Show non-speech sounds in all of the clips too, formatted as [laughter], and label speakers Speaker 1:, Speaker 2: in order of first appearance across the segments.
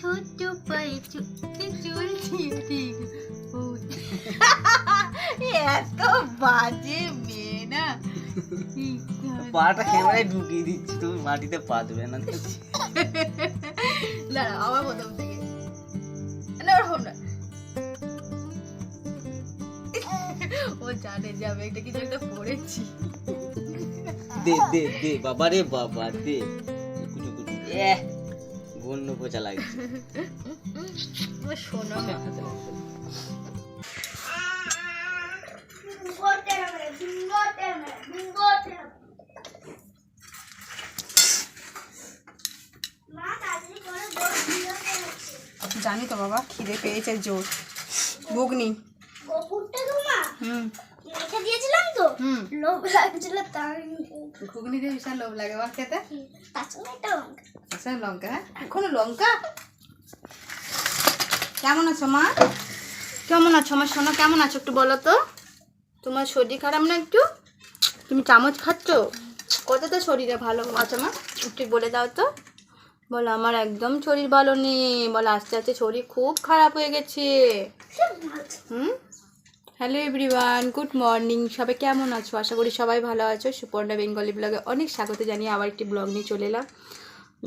Speaker 1: ছোট্ট পায়ে চুলতে চলছি ঠিক এত বাজে মেয়ে না
Speaker 2: পাটা ক্যামেরায় ঢুকিয়ে দিচ্ছি? তুমি মাটিতে পা দেবে না।
Speaker 1: দাঁড়া আবার প্রথম থেকে। না ওরকম না। ও জানে যে আমি একটা কিছু একটা পড়েছি।
Speaker 2: দে দে দে বাবা রে বাবা দে। কুটু এ বন্য পোচা লাগছে।
Speaker 1: শোনো।
Speaker 3: জানি তো বাবা খিদে পেয়েছে জোর। বুগনি। হুম।
Speaker 4: রেখে দিয়েছিলাম তো।
Speaker 3: হুম।
Speaker 4: লোভ লাগছিল তাই
Speaker 3: ঘুগনি দিয়ে বিশাল লোভ লাগে আমার খেতে।
Speaker 4: তার সঙ্গে একটা লঙ্কা।
Speaker 3: আচ্ছা লঙ্কা হ্যাঁ? এখনও লঙ্কা? কেমন আছো মা? কেমন আছো আমার সোনা? কেমন আছো একটু বলো তো? তোমার শরীর খারাপ না একটু? তুমি চামচ খাচ্ছ? কত তো শরীরে ভালো আছো মা? একটু বলে দাও তো। বলো আমার একদম শরীর ভালো নেই। বলো আস্তে আস্তে শরীর খুব খারাপ হয়ে গেছে। হুম? Hello everyone, good morning. সবাই কেমন আছো? আশা করি সবাই ভালো আছো। সুপর্ণা বেঙ্গলি ব্লগে অনেক স্বাগত জানিয়ে আবার একটি ব্লগ নিয়ে চলে এলাম।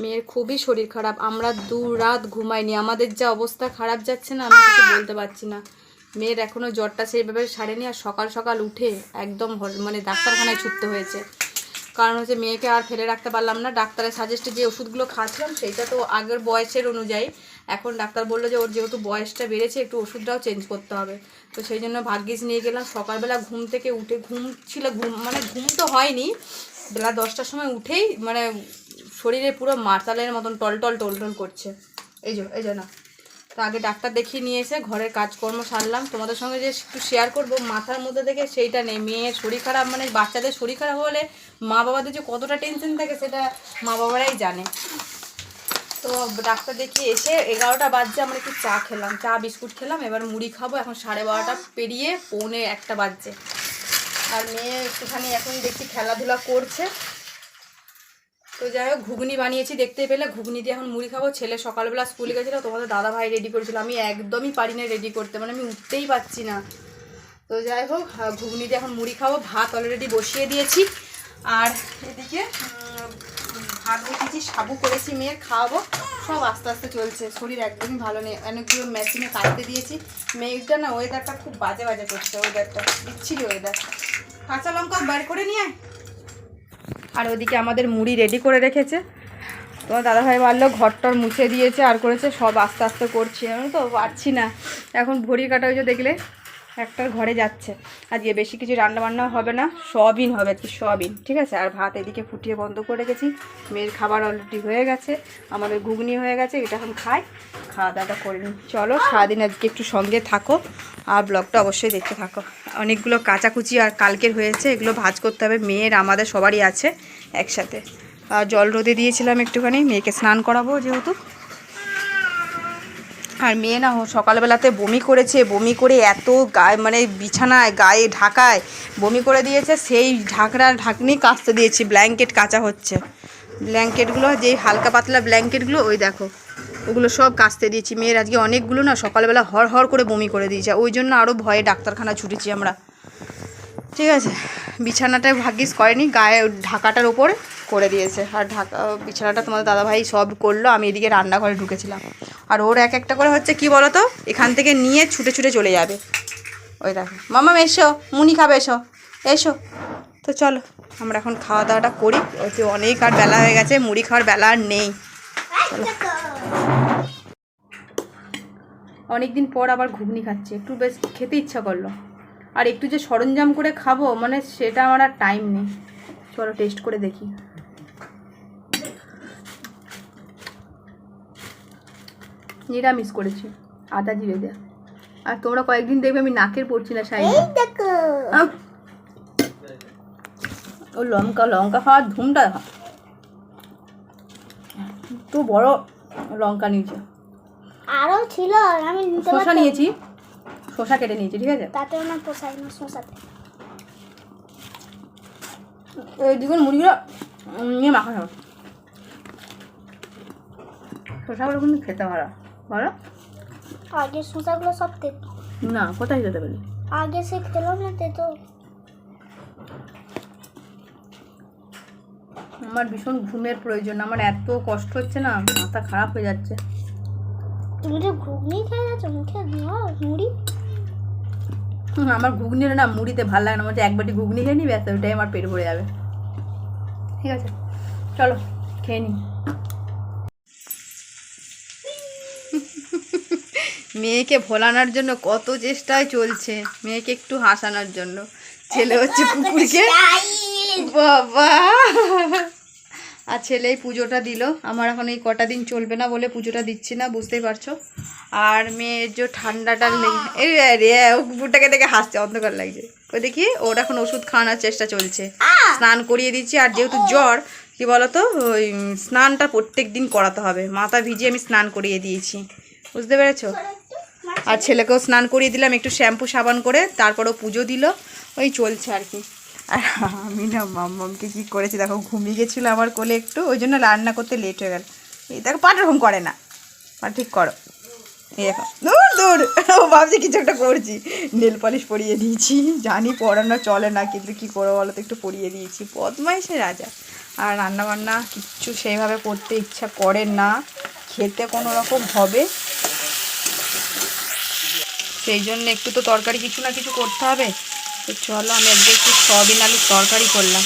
Speaker 3: মেয়ের খুবই শরীর খারাপ। আমরা দু রাত ঘুমাইনি। আমাদের যা অবস্থা খারাপ যাচ্ছে না, আমি কিছু বলতে পারছি না। মেয়ের এখনও জ্বরটা সেইভাবে সারেনি আর সকাল সকাল উঠে একদম মানে ডাক্তারখানায় ছুটতে হয়েছে। কারণ হচ্ছে মেয়েকে আর ফেলে রাখতে পারলাম না। ডাক্তারের সাজেস্টে যে ওষুধগুলো খাচ্ছিলাম সেইটা তো আগের বয়সের অনুযায়ী এখন ডাক্তার বলল যে ওর যেহেতু বয়সটা বেড়েছে, একটু ওষুধটাও চেঞ্জ করতে হবে। তো সেই জন্য ভাগ্যিস নিয়ে গেলাম। সকালবেলা ঘুম থেকে উঠে, ঘুম ছিল, ঘুম মানে ঘুম তো হয়নি। বেলা দশটার সময় উঠেই মানে শরীরে পুরো মাতালের মতন টলটল টলটল করছে। এই যে এই যে না। তো আগে ডাক্তার দেখিয়ে নিয়ে এসে ঘরের কাজকর্ম সারলাম। তোমাদের সঙ্গে যে একটু শেয়ার করব, মাথার মধ্যে থেকে সেইটা নেই। মেয়ের শরীর খারাপ মানে বাচ্চাদের শরীর খারাপ হলে মা বাবাদের যে কতটা টেনশন থাকে সেটা মা বাবারাই জানে। তো ডাক্তার দেখিয়ে এসে এগারোটা বাজছে আমরা একটু চা খেলাম, চা, বিস্কুট খেলাম, এবার মুড়ি খাব। এখন সাড়ে বারোটা পেরিয়ে পৌনে একটা বাজছে। আর মেয়ে একটুখানি এখন দেখছি খেলাধুলা করছে। তো যাই হোক, ঘুগনি বানিয়েছি দেখতে পেলে। ঘুগনি দিয়ে এখন মুড়ি খাব। ছেলে সকালবেলা স্কুলে গেছিল তোমাদের দাদা ভাই রেডি করেছিল। আমি একদমই পারি না রেডি করতে মানে আমি উঠতেই পারছি না। তো যাই হোক ঘুগনি দিয়ে এখন মুড়ি খাব। ভাত অলরেডি বসিয়ে দিয়েছি। আর এদিকে উম, ভাত সাবু করেছি মেয়ের খাওয়াবো। সব আস্তে আস্তে চলছে শরীর একদমই ভালো নেই। অনেকগুলো মেশিনে কাটতে দিয়েছি। মেয়েটা না ওয়েদারটা খুব বাজে বাজে করছে ওয়েদারটা বিচ্ছিরি ওয়েদার কাঁচা লঙ্কা বার করে নিয়ে আর ওদিকে আমাদের মুড়ি রেডি করে রেখেছে। তোমার দাদাভাই বলল ঘরটর মুছে দিয়েছে আর করেছে সব আস্তে আস্তে করছি। আমি তো পারছি না। এখন ভরি কাটা হয়েছে দেখলে। একটার ঘরে যাচ্ছে। আজকে বেশি কিছু রান্না বান্না হবে না সয়াবিন হবে আজকে সয়াবিন ঠিক আছে? আর ভাত এদিকে ফুটিয়ে বন্ধ করে রেখেছি। মেয়ের খাবার অলরেডি হয়ে গেছে, আমাদের ঘুগনি হয়ে গেছে, এটা এখন খাই, খাওয়া দাওয়াটা করে নিই। চলো, সারাদিন আজকে একটু সঙ্গে থাকো, আর ব্লগটা অবশ্যই দেখতে থাকো। অনেকগুলো কাচাকুচি আর কালকের হয়েছে, এগুলো ভাজ করতে হবে, মেয়ের, আমাদের সবারই আছে একসাথে। আর জল রোদে দিয়েছিলাম একটুখানি, মেয়েকে স্নান করাবো যেহেতু। আর মেয়ে না সকালবেলাতে বমি করেছে, বমি করে এত গায়ে মানে বিছানায়, গায়ে ঢাকায় বমি করে দিয়েছে, সেই ঢাকড়া ঢাকনি কাচতে দিয়েছি ব্ল্যাঙ্কেট কাঁচা হচ্ছে। ব্ল্যাঙ্কেটগুলো যেই হালকা পাতলা ব্ল্যাঙ্কেটগুলো ওই দেখো, ওগুলো সব কাচতে দিয়েছি। মেয়ের আজকে অনেকগুলো না সকালবেলা হর হর করে বমি করে দিয়েছে, ওই জন্য আরও ভয়ে ডাক্তারখানা ছুটেছি আমরা। ঠিক আছে, বিছানাটায় ভাগ্যিস করেনি, গায়ে ঢাকাটার ওপর করে দিয়েছে। আর ঢাকা, বিছানাটা তোমাদের দাদাভাই সব করল, আমি এদিকে রান্নাঘরে ঢুকেছিলাম। আর ওর এক একটা করে হচ্ছে কি বলো তো এখান থেকে নিয়ে ছুটে ছুটে চলে যাবে। ওই দেখো, মামা এসো, মুনি খাবে, এসো এসো। তো চলো, আমরা এখন খাওয়া দাওয়াটা করি। ওই অনেক আর বেলা হয়ে গেছে, মুড়ি খাওয়ার বেলা আর নেই। অনেক দিন পর আবার ঘুগনি খাচ্ছি, একটু বেশ খেতে ইচ্ছা করল। আর একটু যে সরঞ্জাম করে খাব মানে সেটা আমার আর টাইম নেই। চলো টেস্ট করে দেখি। নিরামিষ করেছি আদা জিরে দেয়া। আর তোমরা কয়েকদিন দেখবে আমি নাকের পড়ছি না সাইড।
Speaker 4: দেখো।
Speaker 3: ও লঙ্কা লঙ্কা খাওয়ার ধুমটা দেখা তো বড় লঙ্কা নিয়েছে।
Speaker 4: আরও ছিল আমি
Speaker 3: শসা নিয়েছি। শসা কেটে নিয়েছি ঠিক আছে?
Speaker 4: তাতে আমার পোষায় না শোষাতে
Speaker 3: এই দ্বিগুণ মুড়িগুলো নিয়ে মাখা খাব। শসাগুলো কিন্তু খেতে ভালো। বলো?
Speaker 4: আগে শসাগুলো সব তেতো।
Speaker 3: না কোথায় যেতে পারি?
Speaker 4: আগে সে খেলাম না তেতো।
Speaker 3: আমার ভীষণ ঘুমের প্রয়োজন আমার এত কষ্ট হচ্ছে না মাথা খারাপ হয়ে যাচ্ছে।
Speaker 4: তুমি যে ঘুগনি খেয়ে যাচ্ছ মুখে মুড়ি?
Speaker 3: আমার ঘুগনিটা না মুড়িতে ভালো লাগে না। আমার এক বাটি ঘুগনি খেয়ে নিই ব্যাস ওটাই আমার পেট ভরে যাবে। ঠিক আছে, চলো, খেয়ে নিই মেয়েকে ভোলানোর জন্য কত চেষ্টায় চলছে। মেয়েকে একটু হাসানোর জন্য। ছেলে হচ্ছে কুকুরকে বাবা! আর ছেলে এই পুজোটা দিল। আমার এখন এই কটা দিন চলবে না বলে পুজোটা দিচ্ছি না, বুঝতেই পারছ? আর মেয়ের যে ঠান্ডাটা রে ও কুকুরটাকে দেখে হাসছে অন্ধকার লাগছে। ওই দেখি ওর এখন ওষুধ খাওয়ানোর চেষ্টা চলছে। স্নান করিয়ে দিচ্ছি আর যেহেতু জ্বর কি বলতো ওই স্নানটা প্রত্যেক দিন করাতে হবে। মাথা ভিজিয়ে আমি স্নান করিয়ে দিয়েছি। বুঝতে পেরেছ? আর ছেলেকেও স্নান করিয়ে দিলাম একটু শ্যাম্পু সাবান করে তারপরও পুজো দিল। ওই চলছে আর কি। আর আমি না মাম্মামকে কী করেছি দেখো ঘুমিয়ে গেছিল আমার কোলে একটু ওই জন্য রান্না করতে লেট হয়ে গেল। এই দেখো পা এরকম করে না। পা ঠিক করো। দেখো। দূর ও ভাবছি কিছু একটা করছি। নেল পলিশ পরিয়ে দিয়েছি। জানি পড়ানো চলে না, কিন্তু কি করব বলো তো, একটু পরিয়ে দিয়েছি। বদমাইশে রাজা। আর রান্না বান্না কিচ্ছু সেইভাবে করতে ইচ্ছা করে না। খেতে কোনো রকম হবে। সেই জন্য একটু তো তরকারি কিছু না কিছু করতে হবে। তো চলো, আমি একটু একটু সয়াবিন আলুর তরকারি করলাম।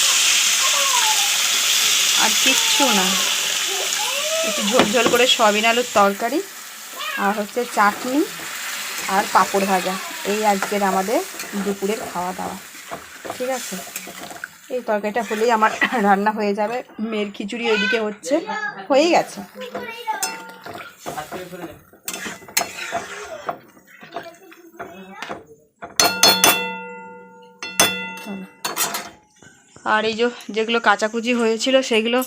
Speaker 3: আর কিচ্ছু না। একটু ঝোল ঝোল করে সয়াবিন আলুর তরকারি। আর হচ্ছে চাটনি আর পাঁপড় ভাজা। এই আজকের আমাদের দুপুরের খাওয়া দাওয়া ঠিক আছে? এই তরকারিটা হলেই আমার রান্না হয়ে যাবে। মেয়ের খিচুড়ি ওইদিকে হচ্ছে। হয়েই গেছে। আর এই যে, যেগুলো কাচাকুচি হয়েছিল, সেগুলো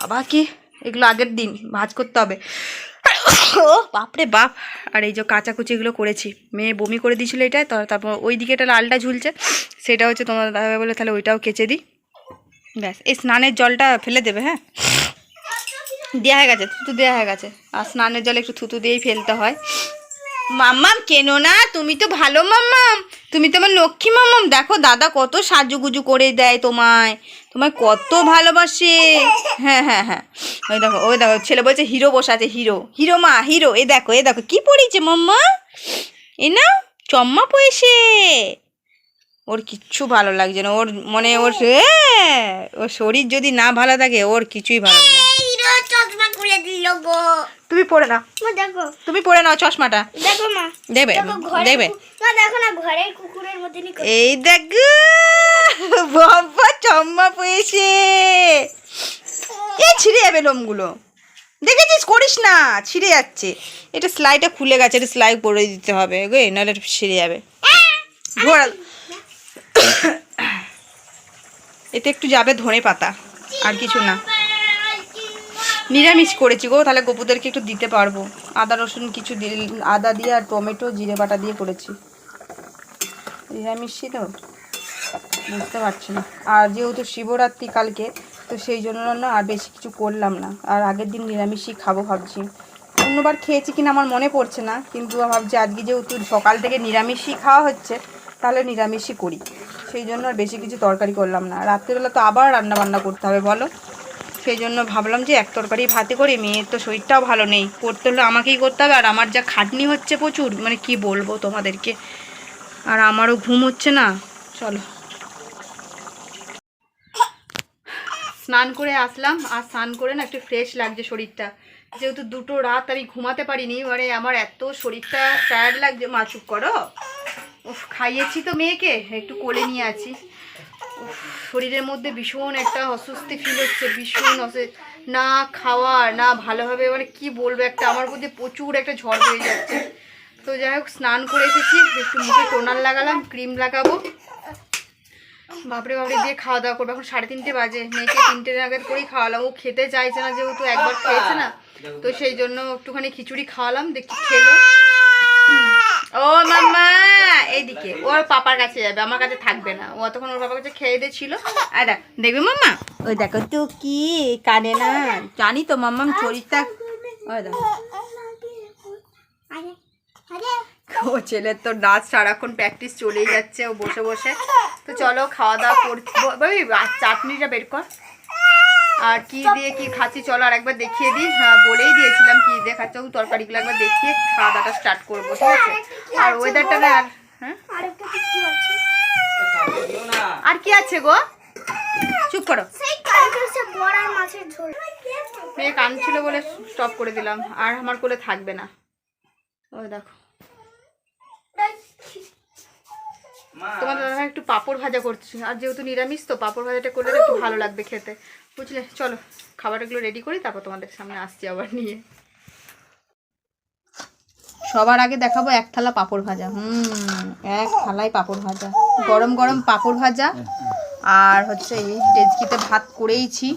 Speaker 3: বাবা কি? এগুলো আগের দিন। ভাজ করতে হবে। ও [laughs] বাপরে বাপ। আর এই যে কাচাকুচিগুলো করেছি, মেয়ে বমি করে দিয়েছিলো এটাই তারপর ওই দিকে একটা লালটা ঝুলছে, সেটা হচ্ছে তোমার দাদা বলে তাহলে ওইটাও কেচে দিই। ব্যাস, এই স্নানের জলটা ফেলে দেবে হ্যাঁ? দেওয়া হয়ে গেছে, থুতু দেওয়া হয়ে গেছে। আর স্নানের জলে একটু থুতু দিয়েই ফেলতে হয়। মাম্মাম কেন না? তুমি তো ভালো মাম্মাম। তুমি তো আমার লক্ষ্মী মাম্মাম। দেখো দাদা কত সাজুগুজু করে দেয় তোমায়। তোমায় কত ভালোবাসে। হ্যাঁ হ্যাঁ হ্যাঁ। ওই দেখো ওই দেখো ছেলে বলছে হিরো বসে আছে হিরো। হিরো মা হিরো। এ দেখো এ দেখো কি পড়েছে মাম্মা? এ না চম্মা পয়েছে ওর কিচ্ছু ভালো লাগছে না। ওর মানে ওর হ্যাঁ, ওর শরীর যদি না ভালো থাকে ওর কিছুই ভালো লাগে
Speaker 4: চশমা খুলে দিল গো।
Speaker 3: তুমি পড়ে নাও।
Speaker 4: দেখো।
Speaker 3: তুমি পড়ে নাও চশমাটা।
Speaker 4: দেখো মা
Speaker 3: দেবে দেবে
Speaker 4: দেখো না ঘরের কুকুরের মতনই
Speaker 3: এই দেখো বাবা চম্মা পেয়েছে। এ ছিঁড়ে যাবে লোমগুলো। দেখেছিস? করিস না ছিঁড়ে যাচ্ছে। এটা সেলাইটা খুলে গেছে এটা সেলাই করে দিতে হবে গো নাহলে ছিঁড়ে যাবে। ঘোরা এতে একটু যাবে ধনে পাতা আর কিছু না। নিরামিষ করেছি গো, তাহলে গপুদেরকে একটু দিতে পারব। আদা, রসুন কিছু আদা দিয়ে আর টমেটো, জিরে বাটা দিয়ে করেছি। নিরামিষই তো, বুঝতে পারছি না। আর যেহেতু শিবরাত্রি কালকে, তো সেই জন্য না আর বেশি কিছু করলাম না। আর আগের দিন নিরামিষই খাব ভাবছি। অন্যবার খেয়েছি কিনা আমার মনে পড়ছে না, কিন্তু ভাবছি আজকে যেহেতু সকাল থেকে নিরামিষই খাওয়া হচ্ছে, তাহলে নিরামিষই করি। সেই জন্য আর বেশি কিছু তরকারি করলাম না। রাত্রিবেলা তো আবার রান্না বান্না করতে হবে, বলো। সেই জন্য ভাবলাম যে এক তরকারি ভাতে করে মেয়ের তো শরীরটাও ভালো নেই। করতে হলে আমাকেই করতে হবে। আর আমার যা খাটনি হচ্ছে প্রচুর মানে কি বলব তোমাদেরকে? আর আমারও ঘুম হচ্ছে না। চলো। স্নান করে আসলাম। আর স্নান করে না একটু ফ্রেশ লাগছে শরীরটা। যেহেতু দুটো রাত আমি ঘুমাতে পারিনি মানে আমার এত শরীরটা টায়ার্ড লাগছে। মা, চুপ করো। উফ, খাইয়েছি তো মেয়েকে। একটু কোলে নিয়ে আছি। শরীরের মধ্যে ভীষণ একটা অস্বস্তি ফিল হচ্ছে, ভীষণ না খাওয়া না ভালোভাবে মানে কি বলব একটা, আমার মধ্যে প্রচুর একটা ঝড় হয়ে যাচ্ছে। তো যাই হোক, স্নান করে এসেছি, একটু মুখে টোনার লাগালাম, ক্রিম লাগাবো। বাপরে বাপরে দিয়ে খাওয়া দাওয়া করব। এখন সাড়ে তিনটে বাজে, মেয়েকে তিনটে নাগাদ করেই খাওয়ালাম। ও খেতে চাইছে না, যেহেতু একবার খেয়েছে না, তো সেই জন্য একটুখানি খিচুড়ি খাওয়ালাম, দেখি খেলো। ও, মাম্মা, এইদিকে। ওর পাপার কাছে যাবে, আমার কাছে থাকবে না। ও তখন ওর পাপার কাছে খেয়ে দিয়ে ছিল। আর দেখ, দেখবে মাম্মা? ওই দেখো তো কি কানে না, জানি তো মাম্মাম শরীরটা ওই দেখো। ও ছেলের তো নাচ সারাক্ষণ প্র্যাকটিস চলেই যাচ্ছে, ও বসে বসে। তো চলো, খাওয়া দাওয়া করছি চাটনিটা বের কর। আর কি দিয়ে কি খাচ্ছি চলো আর একবার দেখিয়ে দিই। হ্যাঁ বলেই দিয়েছিলাম কি দিয়ে খাচ্ছ তরকারিগুলো একবার দেখিয়ে খাওয়া দাওয়াটা স্টার্ট করব ঠিক আছে? আর ওয়েদারটা না আর হ্যাঁ? আর কি আছে গো? চুপ করো। মেয়ে কান ছিল বলে স্টপ করে দিলাম। আর আমার কোলে থাকবে না। ওই দেখো। তোমার দাদা একটু পাঁপড় ভাজা করছি আর যেহেতু নিরামিষ তো পাঁপড় ভাজাটা করলে একটু ভালো লাগবে খেতে। বুঝলে? চলো খাবারগুলো রেডি করি তারপর তোমাদের সামনে আসছি আবার নিয়ে। সবার আগে দেখাবো এক থালা পাঁপড় ভাজা। হুম এক থালায় পাঁপড় ভাজা। গরম গরম পাঁপড় ভাজা। আর হচ্ছে এই ডেজকিতে ভাত করেইছি।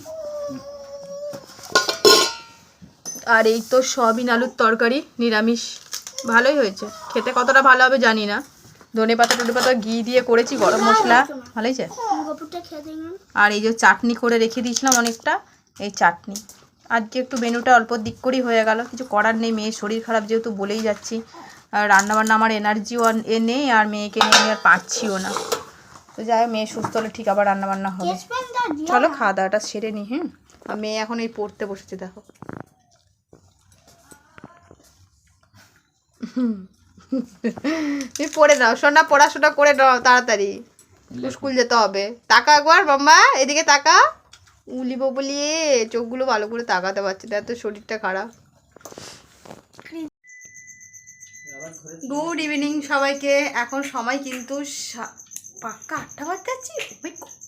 Speaker 3: আর এই তো সয়াবিন আলুর তরকারি নিরামিষ। ভালোই হয়েছে। খেতে কতটা ভালো হবে জানি না। ধনে পাতা টনে পাতা, ঘি দিয়ে করেছি, গরম মশলা। ভালো হয়েছে
Speaker 4: গপুরটা খেয়ে দিই না
Speaker 3: আর এই যে চাটনি করে রেখে দিয়েছিলাম অনেকটা, এই চাটনি। আজকে একটু মেনুটা অল্প দিক করেই হয়ে গেল। কিছু করার নেই, মেয়ের শরীর খারাপ যেহেতু বলেই যাচ্ছি। আর রান্নাবান্না আমার এনার্জিও এ নেই, আর মেয়েকে নিয়ে আমি আর পারছিও না। তো যাই মেয়ে সুস্থ হলে ঠিক আবার রান্নাবান্না হবে। চলো খাওয়া দাওয়াটা সেরে নি হ্যাঁ আর মেয়ে এখন এই পড়তে বসেছে, দেখো। তুমি পড়ে নাও সোনা পড়াশোনা করে নাও তাড়াতাড়ি। স্কুল যেতে হবে। তাকা একবার মাম্মা এদিকে তাকা উলি বলিয়ে চোখগুলো ভালো করে তাকাতে পারছি না এত শরীরটা খারাপ। গুড ইভিনিং সবাইকে এখন সময় কিন্তু পাক্কা আটটা বাজতে যাচ্ছি? Oh!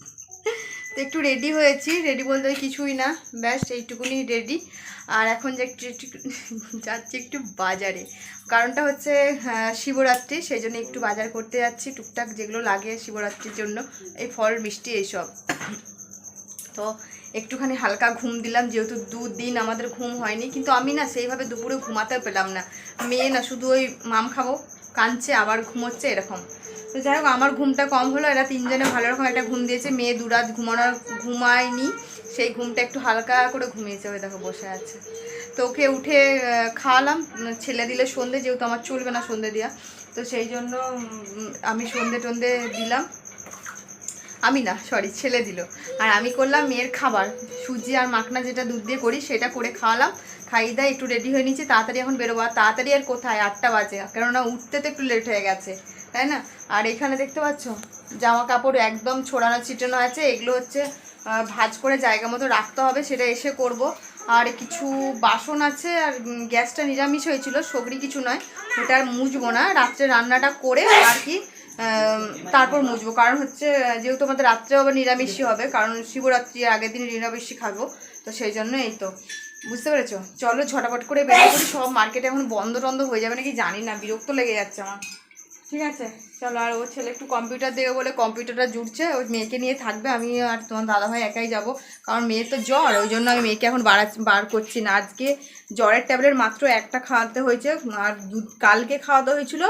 Speaker 3: তো একটু রেডি হয়েছি। রেডি বলতে কিছুই না। ব্যাস, এইটুকুনি রেডি আর এখন যে যাচ্ছি একটু বাজারে। কারণটা হচ্ছে শিবরাত্রি সেই জন্য একটু বাজার করতে যাচ্ছি। টুকটাক যেগুলো লাগে শিবরাত্রির জন্য, এই ফল, মিষ্টি, এইসব। তো একটুখানি হালকা ঘুম দিলাম, যেহেতু দুদিন আমাদের ঘুম হয়নি। কিন্তু আমি না সেইভাবে দুপুরে ঘুমাতে পেলাম না। মেয়ে না শুধু ওই মাম খাব, কাঁদছে, আবার ঘুমোচ্ছে, এরকম। তো যাই হোক, আমার ঘুমটা কম হলো, এরা তিনজনে ভালো রকম একটা ঘুম দিয়েছে। মেয়ে দুরাত ঘুমানোর ঘুমায়নি, সেই ঘুমটা একটু হালকা করে ঘুমিয়েছে ওই দেখো বসে আছে। তো ওকে উঠে খাওয়ালাম, ছেলে দিলে সন্ধে, যেহেতু আমার চলবে না সন্ধে দেওয়া তো সেই জন্য আমি সন্ধে টন্ধে দিলাম। আমি না সরি ছেলে দিল। আর আমি করলাম মেয়ের খাবার। সুজি আর মাখনা যেটা দুধ দিয়ে করি, সেটা করে খাওয়ালাম। খাইয়ে দায় একটু রেডি হয়ে নিচ্ছে তাড়াতাড়ি এখন বেরোবো। আর তাড়াতাড়ি আর কোথায়? আটটা বাজে। কেননা উঠতে তো একটু লেট হয়ে গেছে। তাই না? আর এখানে দেখতে পাচ্ছ, জামা কাপড় একদম ছড়ানো, ছিটানো আছে। এগুলো হচ্ছে ভাজ করে জায়গা মতো রাখতে হবে, সেটা এসে করব। আর কিছু বাসন আছে, আর গ্যাসটা নিরামিষ হয়েছিল সগরি কিছু নয়। ওটা আর মুছবো না। রাত্রে রান্নাটা করে আর কি তারপর মুছবো। কারণ হচ্ছে, যেহেতু আমাদের রাত্রে আবার নিরামিষই হবে, কারণ শিবরাত্রির আগের দিন নিরামিষই খাব। তো সেই জন্য এই তো। বুঝতে পেরেছ? চলো ঝটাপট করে বেরিয়ে পড়ি সব মার্কেটে এখন বন্ধ টন্ধ হয়ে যাবে নাকি জানি না, বিরক্ত লেগে যাচ্ছে আমার। ঠিক আছে চলো আর ও ছেলে একটু কম্পিউটার দেবে বলে কম্পিউটারটা জুটছে ওই মেয়েকে নিয়ে থাকবে আমি আর তোমার দাদাভাই একাই যাব কারণ মেয়ের তো জ্বর ওই জন্য আমি মেয়েকে এখন বাড়া বার করছি না। আজকে জ্বরের ট্যাবলেট মাত্র একটা খাওয়াতে হয়েছে আর দু- কালকে খাওয়াতে হয়েছিল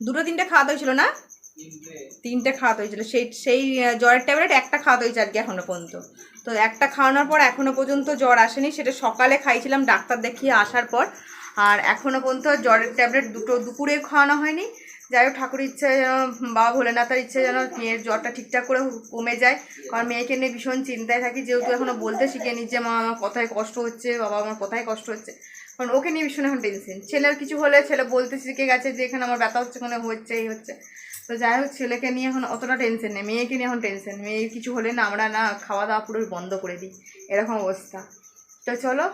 Speaker 3: দুটো তিনটে খাওয়াতে হয়েছিল না? তিনটে। খাওয়াতে হয়েছিল সেই সেই জ্বরের ট্যাবলেট একটা খাওয়াতে হয়েছে আজকে এখনও পর্যন্ত। তো একটা খাওয়ানোর পর এখনও পর্যন্ত জ্বর আসেনি সেটা সকালে খাইছিলাম ডাক্তার দেখিয়ে আসার পর আর এখনও পর্যন্ত জ্বরের ট্যাবলেট দুটো দুপুরে খাওয়ানো হয়নি যাই হোক, ঠাকুরের ইচ্ছে যেন বাবা ভোলেনাথের ইচ্ছে যেন মেয়ের জ্বরটা ঠিকঠাক করে কমে যায়। কারণ মেয়েকে নিয়ে ভীষণ চিন্তায় থাকি, যেহেতু এখনও বলতে শিখে নিচ্ছে মা, আমার কোথায় কষ্ট হচ্ছে, বাবা আমার কোথায় কষ্ট হচ্ছে। কারণ ওকে নিয়ে ভীষণ এখন টেনশন ছেলের কিছু হলে, ছেলে বলতে শিখে গেছে যে, এখানে আমার ব্যথা হচ্ছে কোনো হচ্ছে, এই হচ্ছে। তো যাই হোক, ছেলেকে নিয়ে এখন অতটা টেনশন নেই, মেয়েকে নিয়ে এখন টেনশন মেয়ের কিছু হলে না, আমরা না খাওয়া দাওয়া পুরো বন্ধ করে দিই। এরকম অবস্থা। তো চলো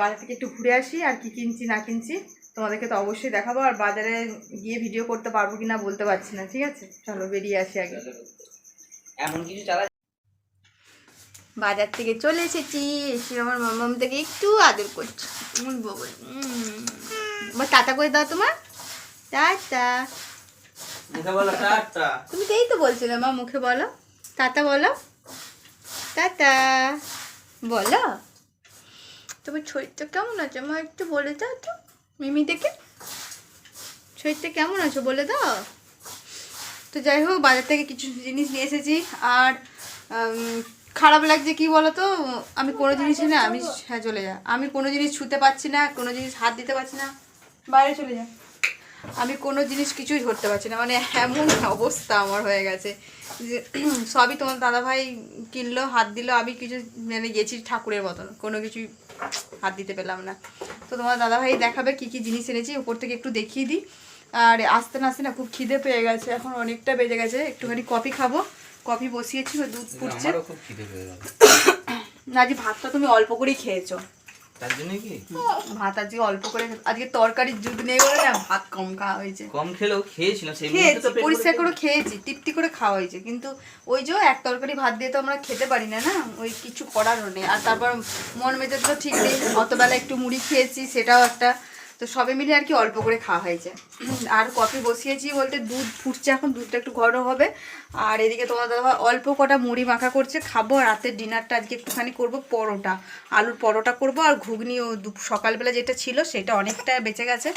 Speaker 3: বাজার থেকে একটু ঘুরে আসি, আর কি কিনছি, না কিনছি। তোমাদেরকে তো অবশ্যই দেখাবো আর বাজারে গিয়ে ভিডিও করতে পারব কি না বলতে পারছি না ঠিক আছে? চলো বেরিয়ে আসি আগে।
Speaker 2: এমন কিছু চালা
Speaker 3: বাজার থেকে চলে এসেছি এসে আমার মামাম থেকে একটু আদর করছে। আমার টাটা করে দাও তোমার। টাটা। তুমি তো এই তো বলছিলে মা মুখে বলো। টাটা বলো। টাটা। বলো। তোমার শরীরটা কেমন আছে? মা একটু বলে দাও তো। মিমি থেকে? শরীরটা কেমন আছো বলে দাও। তো যাই হোক, বাজার থেকে কিছু জিনিস নিয়ে এসেছি। আর খারাপ লাগছে কি বলো তো আমি কোনো জিনিস না, আমি হ্যাঁ চলে যা। আমি কোনো জিনিস ছুতে পারছি না, কোনো জিনিস হাত দিতে পারছি না। বাইরে চলে যা। আমি কোনো জিনিস কিছুই ধরতে পারছি না। মানে এমন অবস্থা আমার হয়ে গেছে যে, সবই তোমার দাদাভাই কিনলো, হাত দিল, আমি কিছু মানে গেছি ঠাকুরের মতন। কোনো কিছুই হাত দিতে পেলাম না। তো তোমার দাদাভাই দেখাবে কি কি জিনিস এনেছি উপর থেকে একটু দেখিয়ে দিই। আর আসতে না আসতে না খুব খিদে পেয়ে গেছে এখন অনেকটা বেজে গেছে একটুখানি কফি খাব। কফি বসিয়েছি দুধ ফুটছে না যে ভাতটা তুমি অল্প করেই খেয়েছো।
Speaker 2: তার জন্য কি?
Speaker 3: ভাত আজকে অল্প করে আজকে তরকারির দুধ নেই বলে না ভাত কম খাওয়া হয়েছে।
Speaker 2: কম খেলেও খেয়েছিলাম সেই
Speaker 3: খেয়েছি পরিষ্কার করে খেয়েছি তৃপ্তি করে খাওয়া হয়েছে। কিন্তু ওই যে এক তরকারি ভাত দিয়ে তো আমরা খেতে পারি না না? ওই কিছু করারও নেই। আর তারপর মন মেজাজ তো ঠিক নেই অতবেলা একটু মুড়ি খেয়েছি সেটাও একটা তো সবে মিলে আর কি অল্প করে খাওয়া হয়েছে। আর কফি বসিয়েছি বলতে দুধ ফুটছে এখন দুধটা একটু ঘন হবে। আর এদিকে তোমার দাদা অল্প কটা মুড়ি মাখা করছে খাব আর রাতের ডিনারটা আজকে একটুখানি করব পরোটা আলুর পরোটা করব। আর ঘুগনি সকালবেলা যেটা ছিল সেটা অনেকটা বেঁচে গেছে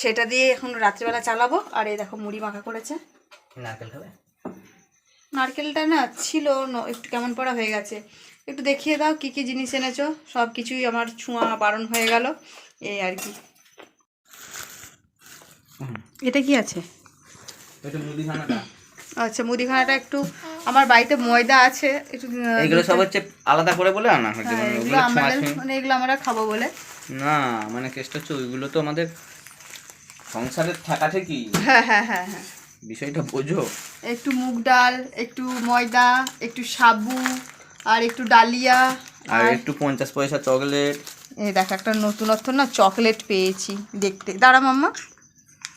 Speaker 3: সেটা দিয়ে এখন রাত্রিবেলা চালাবো। আর এই দেখো মুড়ি মাখা করেছে।
Speaker 2: নারকেল খাবে?
Speaker 3: নারকেলটা না ছিল একটু কেমন পড়া হয়ে গেছে। একটু দেখিয়ে দাও কি কি জিনিস এনেছো? সব কিছুই আমার ছোঁয়া বারণ হয়ে গেল। এই আর কি। এটা কি আছে?
Speaker 2: একটু মুদিখানাটা।
Speaker 3: আচ্ছা মুদিখানাটা একটু আমার বাড়িতে ময়দা আছে একটু আহ,
Speaker 2: এইগুলো সব হচ্ছে আলাদা করে বলে আনা
Speaker 3: হ্যাঁ,
Speaker 2: মানে
Speaker 3: এগুলো আমাদের মানে এগুলো আমরা খাব বলে।
Speaker 2: না মানে কেসটা হচ্ছে ওইগুলো তো আমাদের সংসারের থাকা থেকেই।
Speaker 3: হ্যাঁ হ্যাঁ হ্যাঁ হ্যাঁ।
Speaker 2: বিষয়টা বোঝো।
Speaker 3: একটু মুগ ডাল একটু ময়দা একটু সাবু আর একটু ডালিয়া
Speaker 2: আর একটু পঞ্চাশ পয়সা চকলেট।
Speaker 3: এই দেখ একটা নতুনত্ব না চকলেট পেয়েছি দেখতে। দাঁড়া মাম্মা।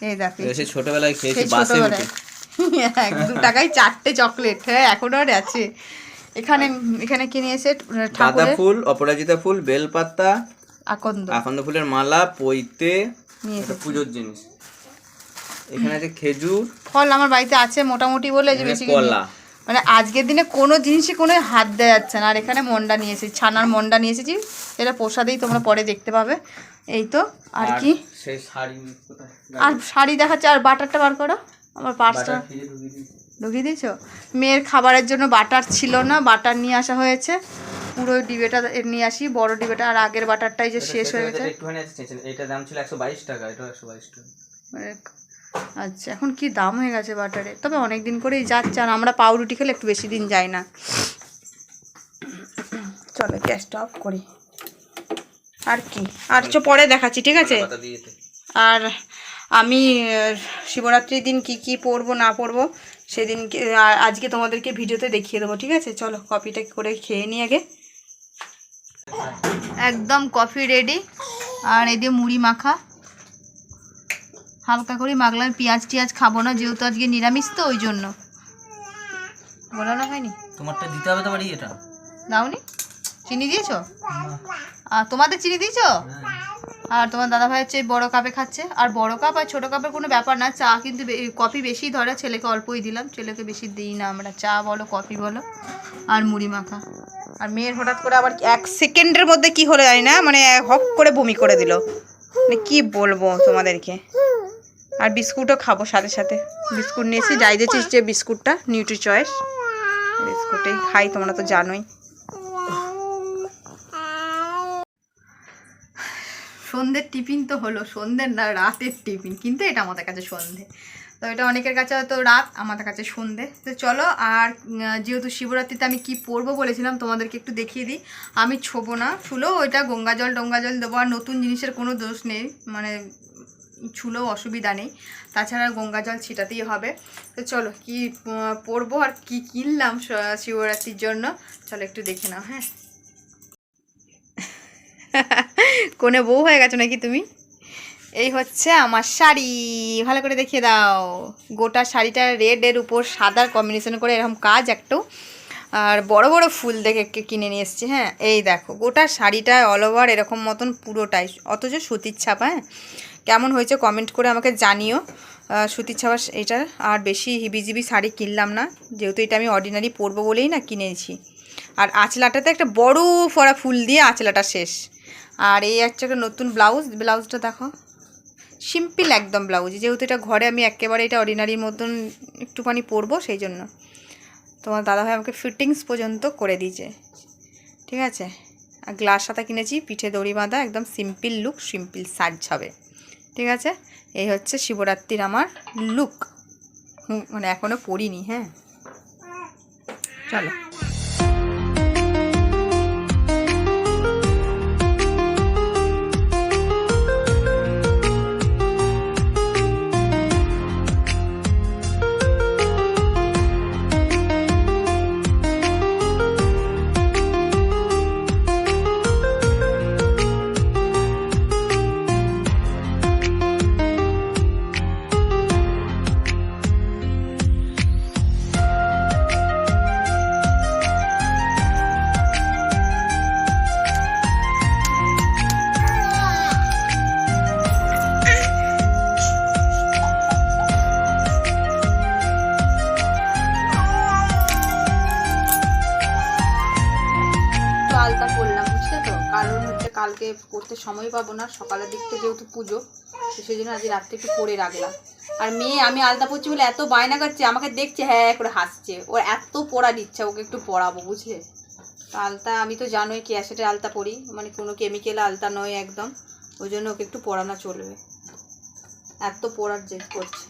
Speaker 3: এই দেখ এই
Speaker 2: ছোটবেলায় খেয়েছি বাসে উঠে [laughs]
Speaker 3: এক দু টাকায় চারটে চকলেট। হ্যাঁ এখনও আর আছে। এখানে এখানে কিনে এসে
Speaker 2: ফুল অপরাজিতা ফুল বেলপাতা
Speaker 3: আকন্দ।
Speaker 2: আকন্দ ফুলের মালা পইতে পুজোর জিনিস। এখানে আছে খেজুর।
Speaker 3: ফল আমার বাড়িতে আছে মোটামুটি বলে যে বেশি
Speaker 2: কলা।
Speaker 3: মানে আজকের দিনে কোনো জিনিসই কোনো হাত দেওয়া যাচ্ছে না। আর এখানে মন্ডা নিয়ে এসেছি। ছানার মন্ডা নিয়ে এসেছি। এটা প্রসাদেই তোমরা পরে দেখতে পাবে। এই তো আর কি? আর শাড়ি দেখাচ্ছে আর বাটারটা বার করো। আমার পার্সটা
Speaker 2: ঢুকিয়ে দিয়েছি।
Speaker 3: মেয়ের খাবারের জন্য বাটার ছিল না বাটার নিয়ে আসা হয়েছে। পুরো ডিবেটা নিয়ে আসি বড় ডিবেটা আর আগের বাটারটাই যে শেষ হয়ে গেছে
Speaker 2: এটা একটুখানি আছে চেঁচে। এটা দাম ছিল একশো বাইশ টাকা এটা একশো বাইশ টাকা।
Speaker 3: মানে আচ্ছা এখন কি দাম হয়ে গেছে বাটারে? তবে অনেক দিন করেই যাচ্ছে আর আমরা পাউরুটি খেলে একটু বেশি দিন যাই না। চলো গ্যাসটা অফ করি। আর কি? আর চ পরে দেখাচ্ছি ঠিক আছে? আর আমি শিবরাত্রির দিন কি কি পরবো না পরবো সেদিন আজকে তোমাদেরকে ভিডিওতে দেখিয়ে দেবো ঠিক আছে? চলো কফিটা করে খেয়ে নিই আগে। একদম কফি রেডি। আর এই দিয়ে মুড়ি মাখা। হালকা করে মাখলাম পেঁয়াজ টিয়াজ খাব না যেহেতু আজকে নিরামিষ তো ওই জন্য। বলানো হয়নি?
Speaker 2: তোমারটা দিতে হবে তো বাড়ি এটা।
Speaker 3: দাওনি? চিনি দিয়েছ? আর তোমাদের চিনি দিয়েছ? আর তোমার দাদা ভাই হচ্ছে বড় কাপে খাচ্ছে। আর বড় কাপ আর ছোট কাপের কোনো ব্যাপার না, চা কিন্তু কফি বেশি ধরে, ছেলেকে অল্পই দিলাম। ছেলেকে বেশি দিই না আমরা, চা বলো, কফি বলো, আর মুড়ি মাখা। আর মেয়ের হঠাৎ করে আবার এক সেকেন্ডের মধ্যে কি হলো জানি না মানে হক করে বমি করে দিল। মানে কি বলব তোমাদেরকে? আর বিস্কুটও খাব সাথে সাথে। বিস্কুট নিয়েছি যাই দিয়েছিস যে বিস্কুটটা নিউট্রি চয়েস বিস্কুটেই খাই, তোমরা তো জানোই। সন্ধ্যের টিফিন তো হলো সন্ধ্যের না রাতের টিফিন, কিন্তু এটা আমাদের কাছে সন্ধে তো এটা অনেকের কাছে হয়তো রাত, আমাদের কাছে সন্ধে তো চলো, আর যেহেতু শিবরাত্রিতে আমি কি পরবো বলেছিলাম, তোমাদেরকে একটু দেখিয়ে দিই। আমি ছোবো না ছুলো ওইটা গঙ্গা জল, টঙ্গা জল দেবো, আর নতুন জিনিসের কোনো দোষ নেই মানে ছুলেও অসুবিধা নেই। তাছাড়া গঙ্গা জল ছিটাতেই হবে। তো চলো, কি পরবো আর কি কিনলাম শিবরাত্রির জন্য? চলো একটু দেখে নাও হ্যাঁ। [laughs] কোনে বউ হয়ে গেছো নাকি তুমি? এই হচ্ছে আমার শাড়ি, ভালো করে দেখিয়ে দাও। গোটা শাড়িটা রেডের উপর সাদার কম্বিনেশন করে এরকম কাজ একটু। আর বড় বড় ফুল দেখে কিনে নিয়ে এসেছি হ্যাঁ? এই দেখো, গোটা শাড়িটা অল ওভার এরকম মতন পুরোটাই। অথচ সুতির ছাপা হ্যাঁ? কেমন হয়েছে কমেন্ট করে আমাকে জানিও। সুতির ছাপা এটা আর বেশি হিবিজিবি শাড়ি কিনলাম না। যেহেতু এটা আমি অর্ডিনারি পরবো বলেই না কিনেছি। আর আঁচলাটাতে একটা বড় ফরা ফুল দিয়ে আঁচলাটা শেষ। আর এই হচ্ছে একটা নতুন ব্লাউজ, ব্লাউজটা দেখো। সিম্পল একদম ব্লাউজ, যেহেতু এটা ঘরে আমি একেবারে এটা অর্ডিনারির মতন একটুখানি পরবো সেই জন্য তোমার দাদাভাই আমাকে ফিটিংস পর্যন্ত করে দিয়েছে। ঠিক আছে? আর গ্লাস সাথে কিনেছি, পিঠে দড়ি বাঁধা, একদম সিম্পল লুক সিম্পল সাজ হবে। ঠিক আছে? এই হচ্ছে শিবরাত্রির আমার লুক মানে এখনও পড়িনি হ্যাঁ? চলো। করতে সময় পাবো না, সকালের দিকটা যেহেতু পুজো, তো সেই জন্য আজ রাত্রে একটু করে রাখলাম। আর মেয়ে, আমি আলতা পরছি বলে এত বায়না করছে, আমাকে দেখছে হ্যাঁ হ্যাঁ করে হাসছে। ওর এত পড়ার ইচ্ছা, ওকে একটু পড়াবো, বুঝলে? আলতা, আমি তো জানোই ক্যাসেটের আলতা পড়ি মানে কোনো কেমিক্যাল আলতা নয় একদম, ওই জন্য ওকে একটু পড়ানো চলবে। এত পড়ার জেদ করছে।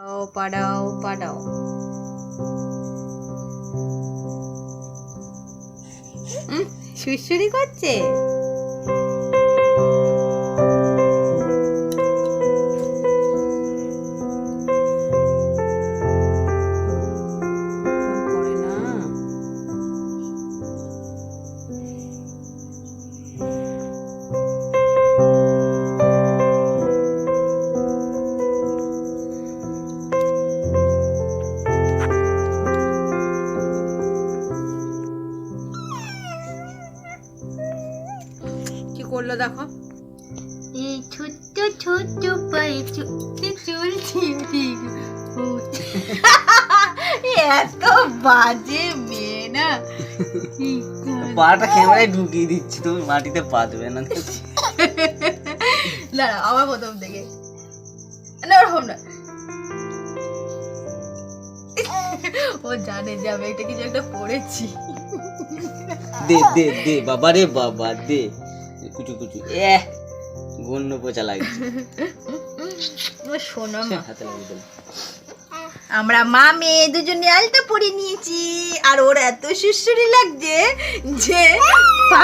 Speaker 3: ও, পাড়াও পাড়াও। সুরসুরি করছে?
Speaker 2: পাটা ক্যামেরায় ঢুকিয়ে দিচ্ছি তুমি মাটিতে পা দেবে না। [laughs]
Speaker 3: দাঁড়া আমার প্রথম থেকে। না ওরকম না। ও জানে যে আমি একটা কিছু একটা পড়েছি।
Speaker 2: দে দে দে বাবা রে বাবা দে। কুচু কুচু। এ গন্য পোচা লাগছে। [laughs]
Speaker 3: মা।
Speaker 2: হাতে লাগিয়ে
Speaker 3: আমরা মা মেয়ে দুজনে আলতা পরে নিয়েছি। আর ওর এত সুসুরি লাগছে যে পা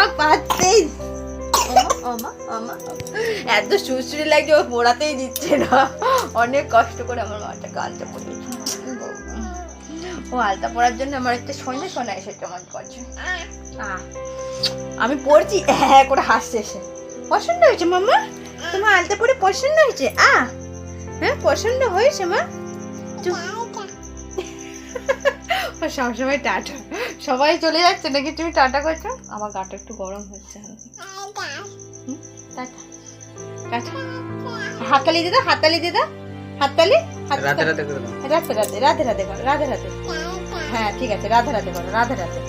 Speaker 3: ওমা। এত সুসুরি লাগছে, ও পড়াতেই দিচ্ছে না। অনেক কষ্ট করে আমার মাটাকে আলতা পরিয়েছি ও আলতা পরার জন্য আমার একটা সন্ধ্যে শোনা এসে কেমন করছে আমি পড়ছি হ্যাঁ করে হাসছে এসে পছন্দ হয়েছে মামা তোমার আলতা পরে পছন্দ হয়েছে? আ হ্যাঁ পছন্দ হয়েছে মা। ও সবসময় টাটা। সবাই চলে যাচ্ছে নাকি? তুমি টাটা করছ? আমার গাটা একটু গরম হচ্ছে হুম, টাটা। টাটা। হাততালি দিদা হাততালি দিদা হাততালি?
Speaker 2: করে দাও।
Speaker 3: রাধে রাধে রাধে রাধে করো রাধে রাধে। হ্যাঁ ঠিক আছে রাধে রাধে করো রাধে রাধে।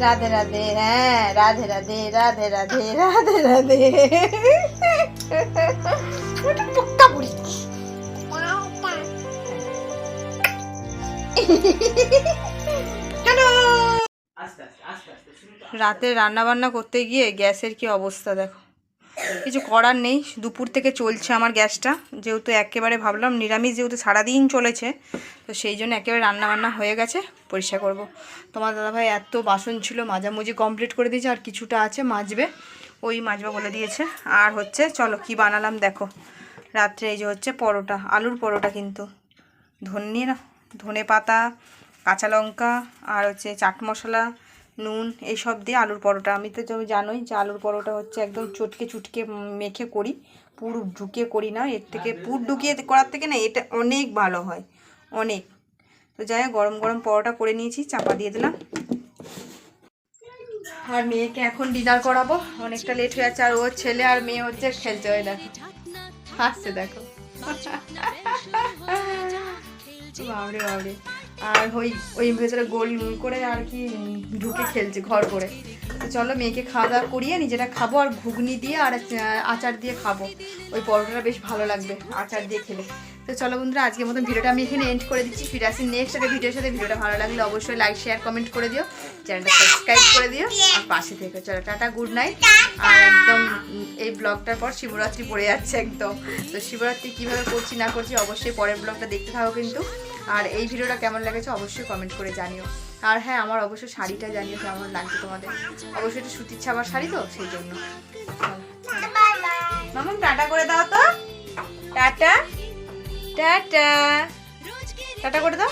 Speaker 3: রাধে রাধে হ্যাঁ রাধে রাধে রাধে রাধে রাধে রাধে। ওটা পোক্কা বুড়ি। রাতে রান্না বান্না করতে গিয়ে গ্যাসের কি অবস্থা দেখো। কিছু করার নেই দুপুর থেকে চলছে আমার গ্যাসটা। যেহেতু একেবারে ভাবলাম নিরামিষ যেহেতু সারাদিন চলেছে তো সেই জন্য একেবারে রান্না বান্না হয়ে গেছে পরিষ্কার করব। তোমার দাদাভাই এত বাসন ছিল মাঝামুঝি কমপ্লিট করে দিয়েছে আর কিছুটা আছে মাজবে ওই মাজবা বলে দিয়েছে। আর হচ্ছে চলো কি বানালাম দেখো। রাত্রে এই যে হচ্ছে পরোটা আলুর পরোটা কিন্তু। ধনে না। ধনে পাতা কাঁচা লঙ্কা আর হচ্ছে চাট মশলা নুন এইসব দিয়ে আলুর পরোটা। আমি তো জানোই যে আলুর পরোটা হচ্ছে একদম চটকে চুটকে মেখে করি পুর ঢুকিয়ে করি না এর থেকে পুর ঢুকিয়ে করার থেকে না এটা অনেক ভালো হয় অনেক। তো যাই হোক গরম গরম পরোটা করে নিয়েছি চাপা দিয়ে দিলাম। আর মেয়েকে এখন ডিনার করাবো অনেকটা লেট হয়ে যাচ্ছে আর ওর ছেলে আর মেয়ে হচ্ছে খেলছে ওই দেখো। হাসছে দেখো। [laughs] [laughs] বাবরে বাবরে আর ওই ওই ভেতরে গোল করে আর কি ঢুকে খেলছে ঘর করে। তো চলো মেয়েকে খাওয়া দাওয়া করিয়ে নিজেরা খাব আর ঘুগনি দিয়ে আর আচার দিয়ে খাব। ওই পরোটাটা বেশ ভালো লাগবে, আচার দিয়ে খেলে। তো চলো বন্ধুরা, আজকের মতন ভিডিওটা আমি এখানে এন্ড করে দিচ্ছি। ফিরে আসি নেক্সট একটা ভিডিওর সাথে। ভিডিওটা ভালো লাগলে অবশ্যই লাইক শেয়ার কমেন্ট করে দিও। চ্যানেলটা সাবস্ক্রাইব করে দিও। আর পাশে থেকে চলো, টাটা গুড নাইট আর একদম এই ব্লগটার পর শিবরাত্রি পড়ে যাচ্ছে একদম। তো শিবরাত্রি কীভাবে করছি না করছি অবশ্যই পরের ব্লগটা দেখতে থাকো কিন্তু। আর এই ভিডিওটা কেমন লেগেছে অবশ্যই কমেন্ট করে জানিও। আর হ্যাঁ আমার অবশ্যই শাড়িটা জানিও কেমন লাগছে তোমাদের। অবশ্যই একটু সুতির ছাপার শাড়ি তো, সেই জন্য। মামুন, টাটা করে দাও তো। টাটা। টাটা। টাটা করে দাও।